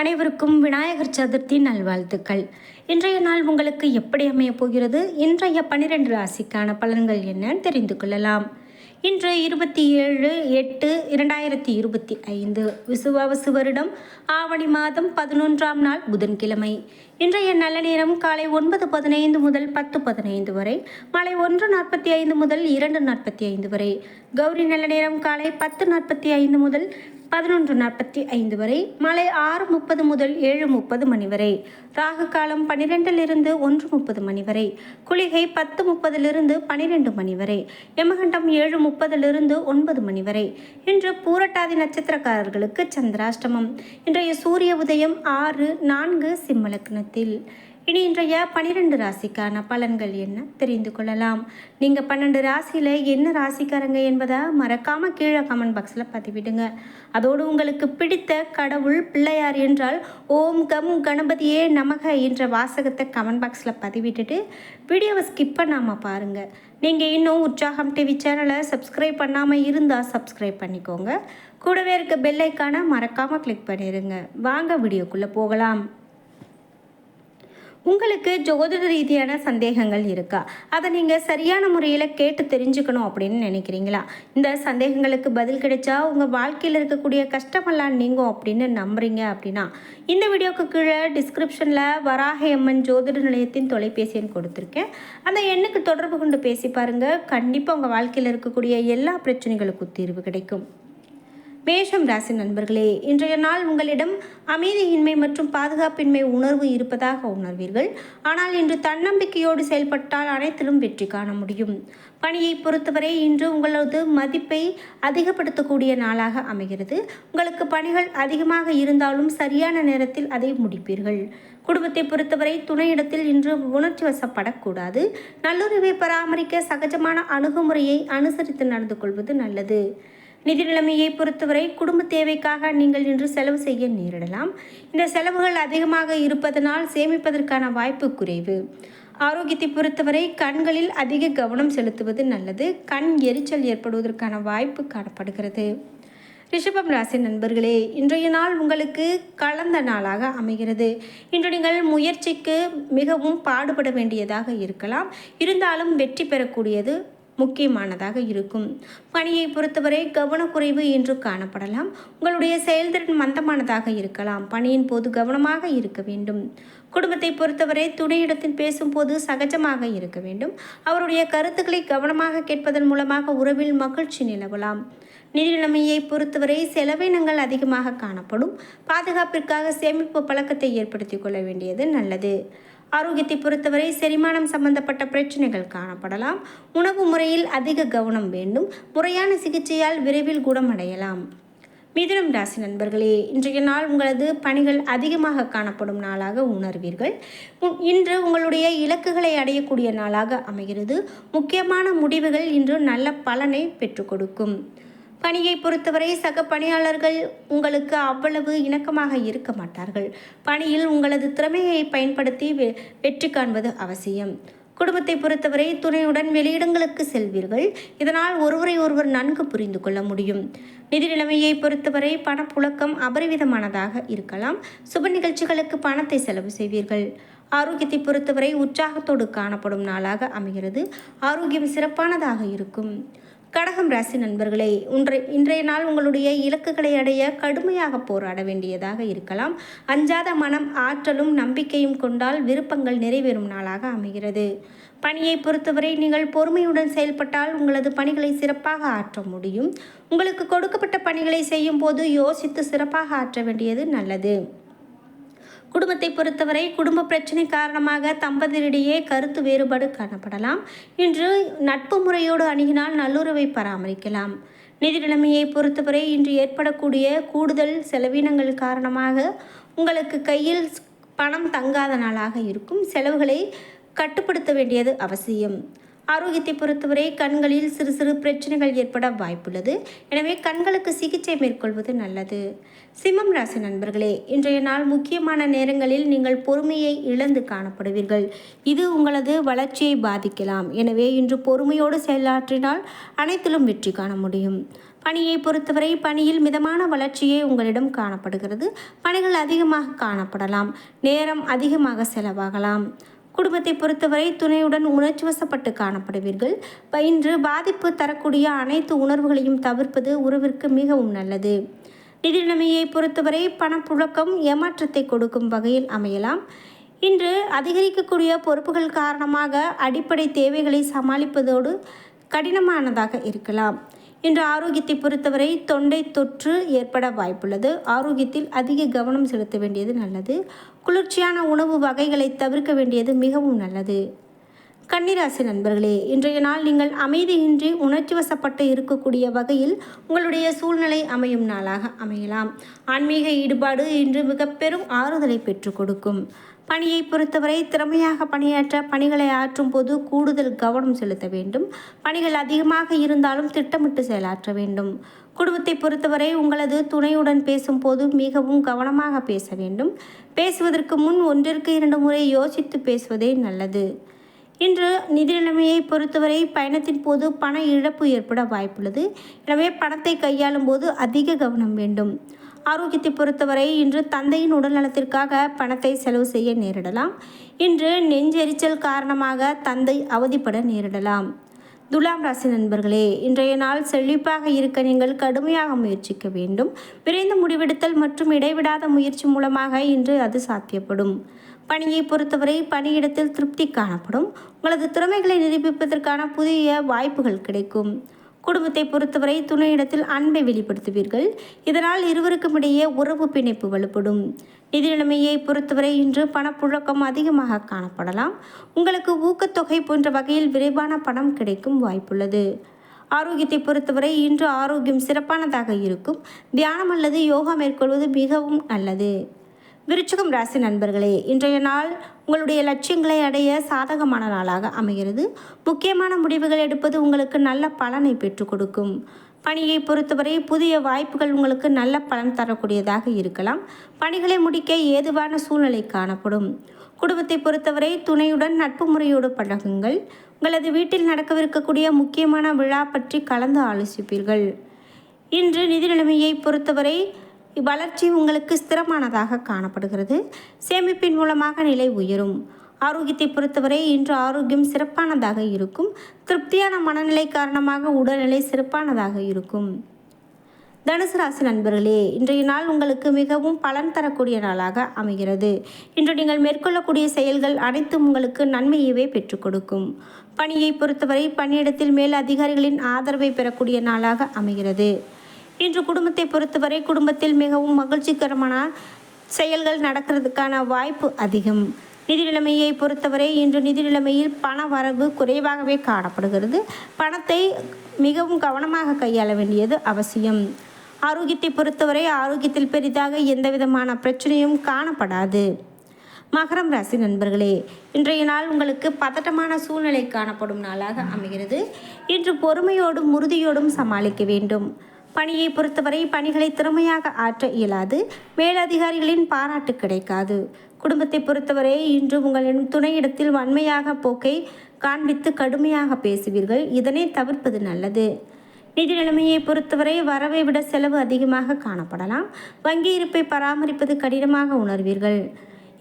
அனைவருக்கும் விநாயகர் சதுர்த்தி நல்வாழ்த்துக்கள். இன்றைய நாள் உங்களுக்கு எப்படி அமையப் போகிறது? இன்றைய பன்னிரெண்டு ராசிக்கான பலன்கள் என்னன்னு தெரிந்து கொள்ளலாம். இன்று இருபத்தி ஏழு எட்டு இரண்டாயிரத்தி இருபத்தி ஐந்து. விசுவாவசு வருடம். ஆவணி மாதம் பதினொன்றாம் நாள் புதன்கிழமை. இன்றைய நல்ல நேரம் காலை ஒன்பது பதினைந்து முதல் பத்து பதினைந்து வரை. மாலை ஒன்று நாற்பத்தி ஐந்து முதல் இரண்டு நாற்பத்தி ஐந்து வரை. கௌரி நல்ல நேரம் காலை பத்து நாற்பத்தி ஐந்து முதல் பதினொன்று நாற்பத்தி ஐந்து வரை மாலை ஆறு முப்பது முதல் ஏழு முப்பது மணி வரை ராகு காலம் பன்னிரெண்டிலிருந்து ஒன்று முப்பது மணி வரை குளிகை பத்து முப்பதிலிருந்து பன்னிரெண்டு மணி வரை யமகண்டம் ஏழு முப்பதிலிருந்து ஒன்பது மணி வரை. இன்று பூரட்டாதி நட்சத்திரக்காரர்களுக்கு சந்திராஷ்டமம். இன்றைய சூரிய உதயம் ஆறு நான்கு சிம்மலக்னத்தில் இனி இன்றைய பனிரெண்டு ராசிக்கான பலன்கள் என்ன தெரிந்து கொள்ளலாம். நீங்கள் பன்னெண்டு ராசியில் என்ன ராசிக்காரங்க என்பதை மறக்காமல் கீழே கமெண்ட் பாக்ஸில் பதிவிடுங்க. அதோடு உங்களுக்கு பிடித்த கடவுள் பிள்ளையார் என்றால் ஓம் கம் கணபதியே நமக என்ற வாசகத்தை கமெண்ட் பாக்ஸில் பதிவிட்டுட்டு வீடியோவை ஸ்கிப் பண்ணாமல் பாருங்கள் நீங்கள் இன்னும் உற்சாகம் டிவி சேனலை சப்ஸ்கிரைப் பண்ணாமல் இருந்தால் சப்ஸ்கிரைப் பண்ணிக்கோங்க. கூடவே இருக்க பெல்லைக்கான மறக்காமல் கிளிக் பண்ணிடுங்க வாங்க வீடியோக்குள்ளே போகலாம். உங்களுக்கு ஜோதிட ரீதியான சந்தேகங்கள் இருக்கா? அதை நீங்கள் சரியான முறையில் கேட்டு தெரிஞ்சுக்கணும் அப்படின்னு நினைக்கிறீங்களா? இந்த சந்தேகங்களுக்கு பதில் கிடைச்சா உங்கள் வாழ்க்கையில் இருக்கக்கூடிய கஷ்டமெல்லாம் நீங்கும் அப்படின்னு நம்புறீங்க அப்படின்னா இந்த வீடியோக்கு கீழே டிஸ்கிரிப்ஷனில் வராக அம்மன் ஜோதிட நிலையத்தின் தொலைபேசி எண் கொடுத்துருக்கேன். அந்த எண்ணுக்கு தொடர்பு கொண்டு பேசி பாருங்கள் கண்டிப்பாக உங்கள் வாழ்க்கையில் இருக்கக்கூடிய எல்லா பிரச்சனைகளுக்கும் தீர்வு கிடைக்கும். மேஷம் ராசி நண்பர்களே இன்றைய நாள் உங்களிடம் அமைதியின்மை மற்றும் பாதுகாப்பின்மை உணர்வு இருப்பதாக உணர்வீர்கள். ஆனால் இன்று தன்னம்பிக்கையோடு செயல்பட்டால் அனைத்திலும் வெற்றி காண முடியும். பணியை பொறுத்தவரை இன்று உங்களது மதிப்பை அதிகப்படுத்தக்கூடிய நாளாக அமைகிறது. உங்களுக்கு பணிகள் அதிகமாக இருந்தாலும் சரியான நேரத்தில் அதை முடிப்பீர்கள். குடும்பத்தை பொறுத்தவரை துணையிடத்தில் இன்று உணர்ச்சி வசப்படக்கூடாது. நல்லுறவை பராமரிக்க சகஜமான அணுகுமுறையை அனுசரித்து நடந்து கொள்வது நல்லது. நிதி நிலைமையை பொறுத்தவரை குடும்ப தேவைக்காக நீங்கள் இன்று செலவு செய்ய நேரிடலாம். இந்த செலவுகள் அதிகமாக இருப்பதனால் சேமிப்பதற்கான வாய்ப்பு குறைவு. ஆரோக்கியத்தை பொறுத்தவரை கண்களில் அதிக கவனம் செலுத்துவது நல்லது. கண் எரிச்சல் ஏற்படுவதற்கான வாய்ப்பு காணப்படுகிறது. ரிஷபம் ராசி நண்பர்களே இன்றைய நாள் உங்களுக்கு கலந்த நாளாக அமைகிறது. இன்று நீங்கள் முயற்சிக்கு மிகவும் பாடுபட வேண்டியதாக இருக்கலாம். இருந்தாலும் வெற்றி பெறக்கூடியது முக்கியமானதாக இருக்கும். பணியை பொறுத்தவரை கவனக்குறைவு என்று காணப்படலாம். உங்களுடைய செயல்திறன் மந்தமானதாக இருக்கலாம். பணியின் போது கவனமாக இருக்க வேண்டும். குடும்பத்தை பொறுத்தவரை துணையிடத்தில் பேசும்போது சகஜமாக இருக்க வேண்டும். அவருடைய கருத்துக்களை கவனமாக கேட்பதன் மூலமாக உறவில் மகிழ்ச்சி நிலவலாம். நிதிநிலைமையை பொறுத்தவரை செலவினங்கள் அதிகமாக காணப்படும். பாதுகாப்பிற்காக சேமிப்பு பழக்கத்தை ஏற்படுத்திக் கொள்ள வேண்டியது நல்லது. ஆரோக்கியத்தை பொறுத்தவரை செரிமானம் சம்பந்தப்பட்ட பிரச்சனைகள் காணப்படலாம். உணவு முறையில் அதிக கவனம் வேண்டும். முறையான சிகிச்சையால் விரைவில் குணமடையலாம். மிதுனம் ராசி நண்பர்களே இன்றைய நாள் உங்களது பணிகள் அதிகமாக காணப்படும் நாளாக உணர்வீர்கள். இன்று உங்களுடைய இலக்குகளை அடையக்கூடிய நாளாக அமைகிறது. முக்கியமான முடிவுகள் இன்று நல்ல பலனை பெற்றுக் கொடுக்கும். பணியை பொறுத்தவரை சக பணியாளர்கள் உங்களுக்கு அவ்வளவு இணக்கமாக இருக்க மாட்டார்கள். பணியில் உங்களது திறமையை பயன்படுத்தி வெற்றி காண்பது அவசியம். குடும்பத்தை பொறுத்தவரை துணையுடன் வெளியிடங்களுக்கு செல்வீர்கள். இதனால் ஒருவரை ஒருவர் நன்கு புரிந்து கொள்ள முடியும். நிதி நிலைமையை பொறுத்தவரை பணப்புழக்கம் அபரிவிதமானதாக இருக்கலாம். சுப நிகழ்ச்சிகளுக்கு பணத்தை செலவு செய்வீர்கள். ஆரோக்கியத்தை பொறுத்தவரை உற்சாகத்தோடு காணப்படும் நாளாக அமைகிறது. ஆரோக்கியம் சிறப்பானதாக இருக்கும். கடகம் ராசி நண்பர்களே இன்றைய இன்றைய நாள் உங்களுடைய இலக்குகளை அடைய கடுமையாக போராட வேண்டியதாக இருக்கலாம். அஞ்சாத மனம் ஆற்றலும் நம்பிக்கையும் கொண்டால் விருப்பங்கள் நிறைவேறும் நாளாக அமைகிறது. பணியை பொறுத்தவரை நீங்கள் பொறுமையுடன் செயல்பட்டால் உங்களது பணிகளை சிறப்பாக ஆற்ற முடியும். உங்களுக்கு கொடுக்கப்பட்ட பணிகளை செய்யும் போது யோசித்து சிறப்பாக ஆற்ற வேண்டியது நல்லது. குடும்பத்தை பொறுத்தவரை குடும்ப பிரச்சனை காரணமாக தம்பதியிடையே கருத்து வேறுபாடு காணப்படலாம். இன்று நட்பு முறையோடு அணுகினால் நல்லுறவை பராமரிக்கலாம். நிதி நிலைமையை பொறுத்தவரை இன்று ஏற்படக்கூடிய கூடுதல் செலவினங்கள் காரணமாக உங்களுக்கு கையில் பணம் தங்காத நாளாக இருக்கும். செலவுகளை கட்டுப்படுத்த வேண்டியது அவசியம். ஆரோக்கியத்தை பொறுத்தவரை கண்களில் சிறு சிறு பிரச்சனைகள் ஏற்பட வாய்ப்புள்ளது. எனவே கண்களுக்கு சிகிச்சை மேற்கொள்வது நல்லது. சிம்மம் ராசி நண்பர்களே இன்றைய நாள் முக்கியமான நேரங்களில் நீங்கள் பொறுமையை இழந்து காணப்படுவீர்கள். இது உங்களது வளர்ச்சியை பாதிக்கலாம். எனவே இன்று பொறுமையோடு செயலாற்றினால் அனைத்திலும் வெற்றி காண முடியும். பணியை பொறுத்தவரை பணியில் மிதமான வளர்ச்சியே உங்களிடம் காணப்படுகிறது. பணிகள் அதிகமாக காணப்படலாம். நேரம் அதிகமாக செலவாகலாம். குடும்பத்தை பொறுத்தவரை துணையுடன் உணர்ச்சி வசப்பட்டு காணப்படுவீர்கள். இன்று பாதிப்பு தரக்கூடிய அனைத்து உணர்வுகளையும் தவிர்ப்பது உறவிற்கு மிகவும் நல்லது. நிதிநிலைமையை பொறுத்தவரை பணப்புழக்கம் ஏமாற்றத்தை கொடுக்கும் வகையில் அமையலாம். இன்று அதிகரிக்கக்கூடிய பொறுப்புகள் காரணமாக அடிப்படை தேவைகளை சமாளிப்பதோடு கடினமானதாக இருக்கலாம். இன்று ஆரோக்கியத்தை பொறுத்தவரை தொண்டை தொற்று ஏற்பட வாய்ப்புள்ளது. ஆரோக்கியத்தில் அதிக கவனம் செலுத்த வேண்டியது நல்லது. குளிர்ச்சியான உணவு வகைகளை தவிர்க்க வேண்டியது மிகவும் நல்லது. கன்னிராசி நண்பர்களே இன்றைய நாள் நீங்கள் அமைதியின்றி உணர்ச்சி வசப்பட்டு இருக்கக்கூடிய வகையில் உங்களுடைய சூழ்நிலை அமையும் நாளாக அமையலாம். ஆன்மீக ஈடுபாடு இன்று மிக பெரும் ஆறுதலை பெற்றுக் கொடுக்கும். பணியை பொறுத்தவரை திறமையாக பணியாற்ற பணிகளை ஆற்றும் போது கூடுதல் கவனம் செலுத்த வேண்டும். பணிகள் அதிகமாக இருந்தாலும் திட்டமிட்டு செயலாற்ற வேண்டும். குடும்பத்தை பொறுத்தவரை உங்களது துணையுடன் பேசும்போது மிகவும் கவனமாக பேச வேண்டும். பேசுவதற்கு முன் ஒன்றிற்கு இரண்டு முறை யோசித்து பேசுவதே நல்லது. இன்று நிதி நிலைமையை பொறுத்தவரை பயணத்தின் போது பண இழப்பு ஏற்பட வாய்ப்புள்ளது. எனவே பணத்தை கையாளும் போது அதிக கவனம் வேண்டும். ஆரோக்கியத்தை பொறுத்தவரை இன்று தந்தையின் உடல்நலத்திற்காக பணத்தை செலவு செய்ய நேரிடலாம். இன்று நெஞ்செரிச்சல் காரணமாக தந்தை அவதிப்பட நேரிடலாம். துலாம் ராசி நண்பர்களே இன்றைய நாள் செழிப்பாக இருக்க நீங்கள் கடுமையாக முயற்சிக்க வேண்டும். விரைந்து முடிவெடுத்தல் மற்றும் இடைவிடாத முயற்சி மூலமாக இன்று அது சாத்தியப்படும். பணியை பொறுத்தவரை பணியிடத்தில் திருப்தி காணப்படும். உங்களது திறமைகளை நிரூபிப்பதற்கான புதிய வாய்ப்புகள் கிடைக்கும். குடும்பத்தை பொறுத்தவரை துணையிடத்தில் அன்பை வெளிப்படுத்துவீர்கள். இதனால் இருவருக்கும் இடையே உறவு பிணைப்பு வலுப்படும். நிதி நிலைமையை பொறுத்தவரை இன்று பணப்புழக்கம் அதிகமாக காணப்படலாம். உங்களுக்கு ஊக்கத்தொகை போன்ற வகையில் விரைவான பணம் கிடைக்கும் வாய்ப்புள்ளது. ஆரோக்கியத்தை பொறுத்தவரை இன்று ஆரோக்கியம் சிறப்பானதாக இருக்கும். தியானம் அல்லது யோகா மேற்கொள்வது மிகவும் நல்லது. விருச்சகம் ராசி நண்பர்களே இன்றைய நாள் உங்களுடைய லட்சியங்களை அடைய சாதகமான நாளாக அமைகிறது. முக்கியமான முடிவுகள் எடுப்பது உங்களுக்கு நல்ல பலனை பெற்றுக் கொடுக்கும். பணியை பொறுத்தவரை புதிய வாய்ப்புகள் உங்களுக்கு நல்ல பலன் தரக்கூடியதாக இருக்கலாம். பணிகளை முடிக்க ஏதுவான சூழ்நிலை காணப்படும். குடும்பத்தை பொறுத்தவரை துணையுடன் நட்பு முறையோடு பழகுங்கள். உங்களது வீட்டில் நடக்கவிருக்கக்கூடிய முக்கியமான விழா பற்றி கலந்து ஆலோசிப்பீர்கள். இன்று நிதி நிலைமையை பொறுத்தவரை வளர்ச்சி உங்களுக்கு ஸ்திரமானதாக காணப்படுகிறது. சேமிப்பின் மூலமாக நிலை உயரும். ஆரோக்கியத்தை பொறுத்தவரை இன்று ஆரோக்கியம் சிறப்பானதாக இருக்கும். திருப்தியான மனநிலை காரணமாக உடல்நிலை சிறப்பானதாக இருக்கும். தனுசு ராசி நண்பர்களே இன்றைய நாள் உங்களுக்கு மிகவும் பலன் தரக்கூடிய நாளாக அமைகிறது. இன்று நீங்கள் மேற்கொள்ளக்கூடிய செயல்கள் அனைத்தும் உங்களுக்கு நன்மையவே பெற்றுக் கொடுக்கும். பணியை பொறுத்தவரை பணியிடத்தில் மேல் அதிகாரிகளின் ஆதரவை பெறக்கூடிய நாளாக அமைகிறது. இன்று குடும்பத்தை பொறுத்தவரை குடும்பத்தில் மிகவும் மகிழ்ச்சிகரமான செயல்கள் நடக்கிறதுக்கான வாய்ப்பு அதிகம். நிதி நிலைமையை பொறுத்தவரை இன்று நிதி நிலைமையில் பண வரவு குறைவாகவே காணப்படுகிறது. பணத்தை மிகவும் கவனமாக கையாள வேண்டியது அவசியம். ஆரோக்கியத்தை பொறுத்தவரை ஆரோக்கியத்தில் பெரிதாக எந்த விதமான பிரச்சனையும் காணப்படாது. மகரம் ராசி நண்பர்களே இன்றைய நாள் உங்களுக்கு பதட்டமான சூழ்நிலை காணப்படும் நாளாக அமைகிறது. இன்று பொறுமையோடும் உறுதியோடும் சமாளிக்க வேண்டும். பணியை பொறுத்தவரை பணிகளை திறமையாக ஆற்ற இயலாது. மேலதிகாரிகளின் பாராட்டு கிடைக்காது. குடும்பத்தை பொறுத்தவரை இன்று உங்களின் துணையிடத்தில் வன்மையாக போக்கை காண்பித்து கடுமையாக பேசுவீர்கள். இதனை தவிர்ப்பது நல்லது. நிதி நிலைமையை பொறுத்தவரை வரவை விட செலவு அதிகமாக காணப்படலாம். வங்கி இருப்பை பராமரிப்பது கடினமாக உணர்வீர்கள்.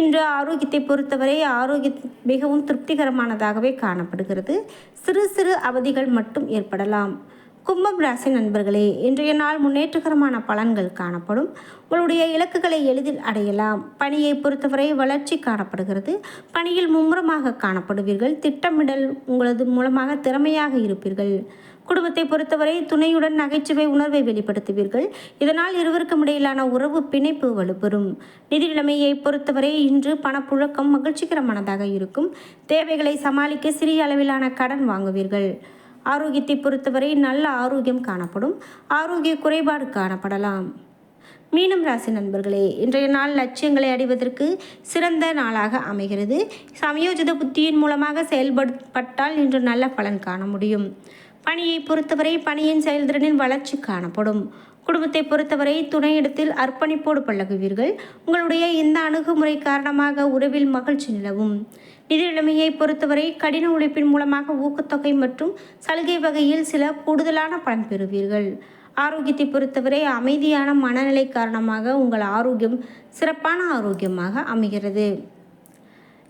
இன்று ஆரோக்கியத்தை பொறுத்தவரை ஆரோக்கிய மிகவும் திருப்திகரமானதாகவே காணப்படுகிறது. சிறு சிறு அவதிகள் மட்டும் ஏற்படலாம். கும்பம் ராசி நண்பர்களே இன்றைய நாள் முன்னேற்றகரமான பலன்கள் காணப்படும். உங்களுடைய இலக்குகளை எளிதில் அடையலாம். பணியை பொறுத்தவரை வளர்ச்சி காணப்படுகிறது. பணியில் மும்முரமாக காணப்படுவீர்கள். திட்டமிடல் உங்களது மூலமாக திறமையாக இருப்பீர்கள். குடும்பத்தை பொறுத்தவரை துணையுடன் நகைச்சுவை உணர்வை வெளிப்படுத்துவீர்கள். இதனால் இருவருக்கும் இடையிலான உறவு பிணைப்பு வலுப்பெறும். நிதி நிலைமையை பொறுத்தவரை இன்று பணப்புழக்கம் மகிழ்ச்சிகரமானதாக இருக்கும். தேவைகளை சமாளிக்க சிறிய அளவிலான கடன் வாங்குவீர்கள். ஆரோக்கியத்தை பொறுத்தவரை நல்ல ஆரோக்கியம் காணப்படும். ஆரோக்கிய குறைபாடு காணப்படலாம். மீனம் ராசி நண்பர்களே இன்றைய நாள் லட்சியங்களை அடைவதற்கு சிறந்த நாளாக அமைகிறது. சமயோஜித புத்தியின் மூலமாக செயல்படுத்தப்பட்டால் இன்று நல்ல பலன் காண முடியும். பணியை பொறுத்தவரை பணியின் செயல்திறனில் வளர்ச்சி காணப்படும். குடும்பத்தை பொறுத்தவரை துணையிடத்தில் அர்ப்பணிப்போடு பழகுவீர்கள். உங்களுடைய இந்த அணுகுமுறை காரணமாக உறவில் மகிழ்ச்சி நிலவும். நிதி நிலைமையை பொறுத்தவரை கடின உழைப்பின் மூலமாக ஊக்கத்தொகை மற்றும் சலுகை வகையில் சில கூடுதலான பலன் பெறுவீர்கள். ஆரோக்கியத்தை பொறுத்தவரை அமைதியான மனநிலை காரணமாக உங்கள் ஆரோக்கியம் சிறப்பான ஆரோக்கியமாக அமைகிறது.